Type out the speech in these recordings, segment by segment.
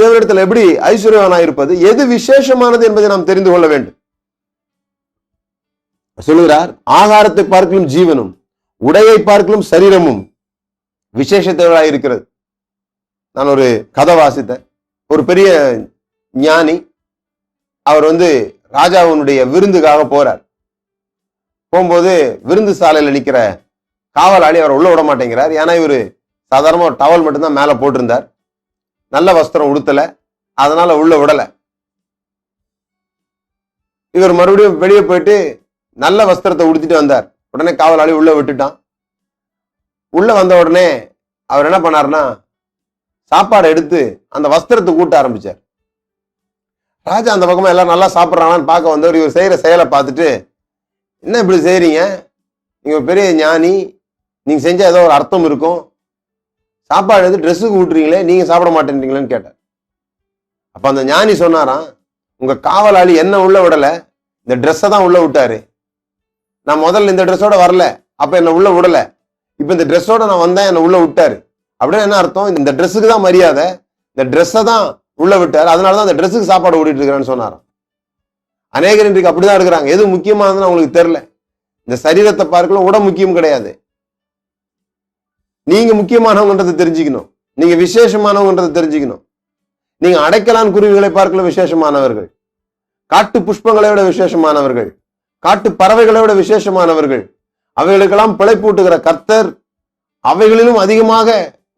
தேவனிடத்தில் எப்படி ஐஸ்வர்யவானாய் இருப்பது எது விசேஷமானது என்பதை நாம் தெரிந்து கொள்ள வேண்டும். சொல்லுகிறார் ஆகாரத்தை பார்க்கலும் ஜீவனும் உடையை பார்க்கலும் சரீரமும் விசேஷத்தவர்களாய் இருக்கிறது. நான் ஒரு கதை வாசித்தேன். ஒரு பெரிய ஞானி அவர் வந்து ராஜாவினுடைய விருந்துக்காக போறார். போகும்போது விருந்து சாலையில் நிக்கிற காவலாளி அவர் உள்ள விட மாட்டேங்கிறார். ஏன்னா இவர் சாதாரணமா ஒரு டவல் மட்டும்தான் மேல போட்டிருந்தார். நல்ல வஸ்திரம் உடுத்தல அதனால உள்ள விடல. இவர் மறுபடியும் வெளியே போயிட்டு நல்ல வஸ்திரத்தை உடுத்திட்டு வந்தார். உடனே காவலாளி உள்ள விட்டுட்டான். உள்ள வந்த உடனே அவர் என்ன பண்ணாருன்னா சாப்பாடை எடுத்து அந்த வஸ்திரத்தை கூட்ட ஆரம்பிச்சார். ராஜா அந்த பக்கமா எல்லாம் நல்லா சாப்பிட்றாங்கன்னு பார்க்க வந்தவர் இவர் செய்யற செயலை பார்த்துட்டு என்ன இப்படி செய்கிறீங்க நீங்க பெரிய ஞானி நீங்க செஞ்ச ஏதோ ஒரு அர்த்தம் இருக்கும். சாப்பாடு எடுத்து ட்ரெஸ்ஸுக்கு ஊட்டுறீங்களே நீங்கள் சாப்பிட மாட்டேன்றீங்களேன்னு கேட்டார் அப்போ அந்த ஞானி சொன்னாராம் உங்கள் காவலாளி என்ன உள்ள விடலை? இந்த ட்ரெஸ்ஸை தான் உள்ள விட்டாரு. நான் முதல்ல இந்த ட்ரெஸ்ஸோட வரல அப்போ என்னை உள்ள விடலை. இப்போ இந்த ட்ரெஸ்ஸோட நான் வந்தேன் என்னை உள்ள விட்டாரு. அப்படின்னு என்ன அர்த்தம்? இந்த ட்ரெஸ்ஸுக்கு தான் மரியாதை இந்த ட்ரெஸ்ஸை தான் உள்ள விட்டார் அதனால தான் அந்த ட்ரெஸ்ஸுக்கு சாப்பாடு ஓடிட்டு இருக்கிறேன்னு சொன்னாராம். அநேகர் இன்றைக்கு அப்படிதான் இருக்கிறாங்க. எது முக்கியமானதுன்னு அவங்களுக்கு தெரியல. இந்த சரீரத்தை பார்க்கலாம் உடம்பு முக்கியம் கிடையாது. நீங்க முக்கியமானவங்கன்றதை தெரிஞ்சுக்கணும். நீங்க விசேஷமானவங்கன்றதை தெரிஞ்சுக்கணும். நீங்க அடைக்கலான் குருவிகளை பார்க்கல விசேஷமானவர்கள். காட்டு புஷ்பங்களை விட விசேஷமானவர்கள். காட்டு பறவைகளை விட விசேஷமானவர்கள். அவைகளுக்கெல்லாம் பிழைப்பூட்டுகிற கர்த்தர் அவைகளிலும் அதிகமாக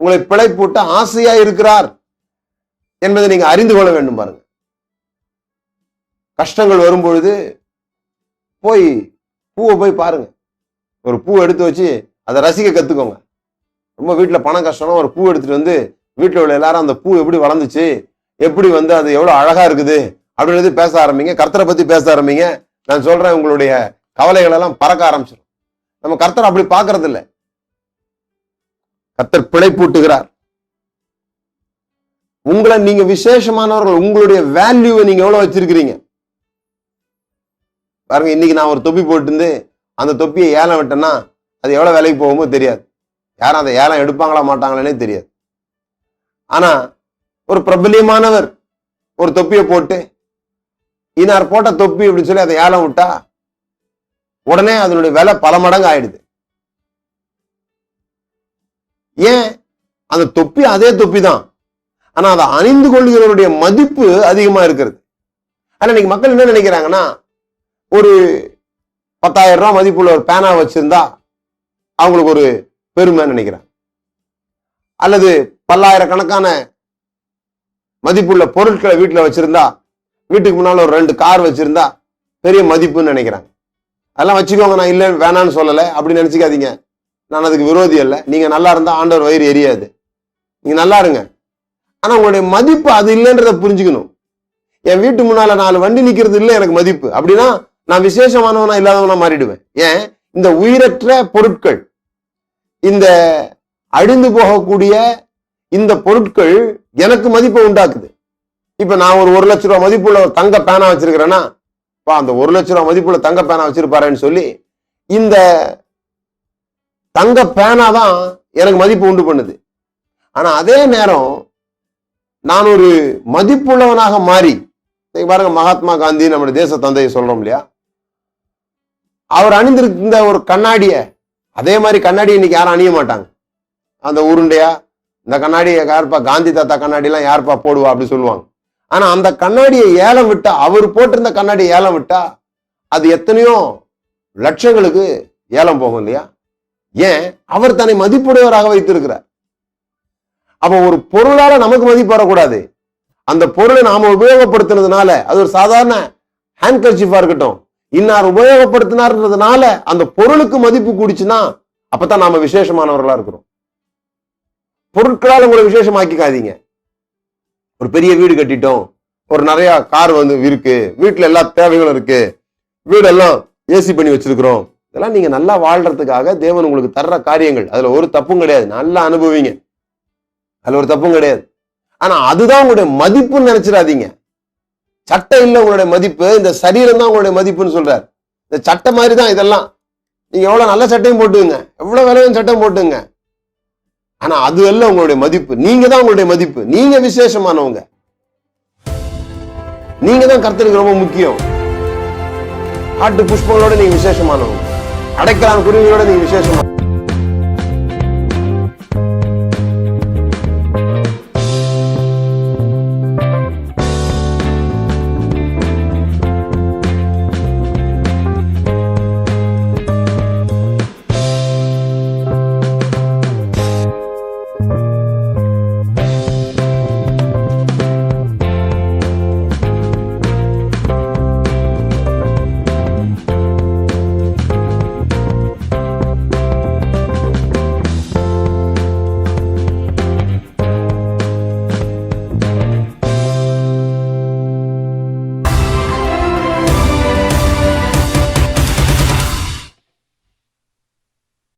உங்களை பிழைப்பூட்ட ஆசையா இருக்கிறார் என்பதை நீங்க அறிந்து கொள்ள வேண்டும் பாருங்க. கஷ்டங்கள் வரும்பொழுது போய் பூவை போய் பாருங்க. ஒரு பூ எடுத்து வச்சு அதை ரசிக்க கத்துக்கோங்க. ரொம்ப வீட்டில் பணம் கஷ்டம்னா ஒரு பூ எடுத்துகிட்டு வந்து வீட்டில் உள்ள எல்லாரும் அந்த பூ எப்படி வளர்ந்துச்சு? எப்படி வந்து அது எவ்வளோ அழகாக இருக்குது? அப்படின்றது பேச ஆரம்பிங்க. கர்த்தரை பற்றி பேச ஆரம்பிங்க. நான் சொல்கிறேன் உங்களுடைய கவலைகள் எல்லாம் பறக்க ஆரம்பிச்சிடும் நம்ம கர்த்தர் அப்படி பார்க்கறது இல்லை கர்த்தர் பிழைப்பூட்டுகிறார் உங்களை நீங்க விசேஷமானவர்கள் உங்களுடைய வேல்யூவை நீங்க எவ்வளவு வச்சிருக்கிறீங்க? பாருங்க இன்னைக்கு நான் ஒரு தொப்பி போட்டு அந்த தொப்பியை ஏலம் விட்டேன்னா அது எவ்வளவு வேலைக்கு போகுமோ தெரியாது. யாரும் அதை ஏலம் எடுப்பாங்களா மாட்டாங்களானே தெரியாது. ஆனா ஒரு பிரபலியமானவர் ஒரு தொப்பியை போட்டு இனார் போட்ட தொப்பி அப்படின்னு சொல்லி அதை ஏலம் விட்டா உடனே அதனுடைய விலை பல மடங்கு ஆயிடுது. ஏன்? அந்த தொப்பி அதே தொப்பி தான் ஆனா அதை அணிந்து கொள்கிறவருடைய மதிப்பு அதிகமா இருக்கிறது. ஆனா இன்னைக்கு மக்கள் என்ன நினைக்கிறாங்கன்னா ஒரு பத்தாயிரம் ரூபாய் மதிப்புள்ள ஒரு பேனா வச்சிருந்தா அவங்களுக்கு ஒரு பெருமைன்னு நினைக்கிறேன். அல்லது பல்லாயிரக்கணக்கான மதிப்புள்ள பொருட்களை வீட்டில் வச்சிருந்தா வீட்டுக்கு முன்னால் ஒரு ரெண்டு கார் வச்சிருந்தா பெரிய மதிப்புன்னு நினைக்கிறாங்க அதெல்லாம் வச்சுக்கோங்க நான் இல்லை வேணான்னு சொல்லலை. அப்படின்னு நினச்சிக்காதீங்க. நான் அதுக்கு விரோதி அல்ல. நீங்கள் நல்லா இருந்தால் ஆண்டவர் வயிறு எரியாது. நீங்கள் நல்லா இருங்க. ஆனால் உங்களுடைய மதிப்பு அது இல்லைன்றத புரிஞ்சுக்கணும். என் வீட்டு முன்னால் நாலு வண்டி நிற்கிறது இல்லை எனக்கு மதிப்பு. அப்படின்னா நான் விசேஷமானவனா இல்லாதவனா மாறிடுவேன். ஏன்? இந்த உயிரற்ற பொருட்கள் இந்த அழிந்து போகக்கூடிய இந்த பொருட்கள் எனக்கு மதிப்பை உண்டாக்குது. இப்ப நான் ஒரு ஒரு லட்ச ரூபா மதிப்புள்ள ஒரு தங்க பேனா வச்சிருக்கிறேன்னா பா அந்த ஒரு லட்ச ரூபா மதிப்புள்ள தங்க பேனா வச்சிருப்பாருன்னு சொல்லி இந்த தங்க பேனா தான் எனக்கு மதிப்பு உண்டு பண்ணுது. ஆனா அதே நேரம் நான் ஒரு மதிப்புள்ளவனாக மாறி இன்னைக்கு பாருங்க மகாத்மா காந்தி நம்ம தேச தந்தையை சொல்றோம் இல்லையா? அவர் அணிந்திருந்த ஒரு கண்ணாடிய அதே மாதிரி கண்ணாடி இன்னைக்கு யாரும் அணிய மாட்டாங்க. அந்த உருண்டையா இந்த கண்ணாடியை யாருப்பா காந்தி தாத்தா கண்ணாடிலாம் யாருப்பா போடுவா அப்படின்னு சொல்லுவாங்க. ஆனா அந்த கண்ணாடியை ஏலம் விட்டா அவர் போட்டிருந்த கண்ணாடியை ஏலம் விட்டா அது எத்தனையோ லட்சங்களுக்கு ஏலம் போகும் இல்லையா? ஏன்? அவர் தன்னை மதிப்புடையவராக வைத்திருக்கிறார். அப்ப ஒரு பொருளால நமக்கு மதிப்பு வரக்கூடாது. அந்த பொருளை நாம உபயோகப்படுத்துனதுனால அது ஒரு சாதாரண ஹேண்ட் கர்ச்சிஃபா இருக்கட்டும் இன்னார் உபயோகப்படுத்தினார்ன்றதுனால அந்த பொருளுக்கு மதிப்பு கூடிச்சுன்னா அப்பதான் நாம விசேஷமானவர்களா இருக்கிறோம். பொருட்களால் உங்களை விசேஷமாக்கிக்காதீங்க. ஒரு பெரிய வீடு கட்டிட்டோம். ஒரு நிறைய கார் வந்து இருக்கு. வீட்டுல எல்லா தேவைகளும் இருக்கு. வீடெல்லாம் ஏசி பண்ணி வச்சிருக்கிறோம். இதெல்லாம் நீங்க நல்லா வாழ்றதுக்காக தேவன் உங்களுக்கு தர்ற காரியங்கள். அதுல ஒரு தப்பும் கிடையாது. நல்லா அனுபவிங்க. அதுல ஒரு தப்பும் கிடையாது. ஆனா அதுதான் உங்களுடைய மதிப்புன்னு நினைச்சிடாதீங்க. சட்டை இல்லை உங்களுடைய மதிப்பு இந்த சரீரம் தான் உங்களுடைய மதிப்புன்னு சொல்றாரு. இந்த சட்டை மாதிரி தான் இதெல்லாம். நீங்க எவ்வளவு நல்ல சட்டையும் போட்டுங்க எவ்வளவு விலையும் சட்டம் போட்டுங்க ஆனா அது அல்ல உங்களுடைய மதிப்பு. நீங்க தான் உங்களுடைய மதிப்பு. நீங்க விசேஷமானவங்க. நீங்க தான் கர்த்தருக்கு ரொம்ப முக்கியம். காட்டு புஷ்பங்களோட நீங்க விசேஷமானவங்க. அடைக்கலான் குருவிகளோட நீங்க விசேஷமான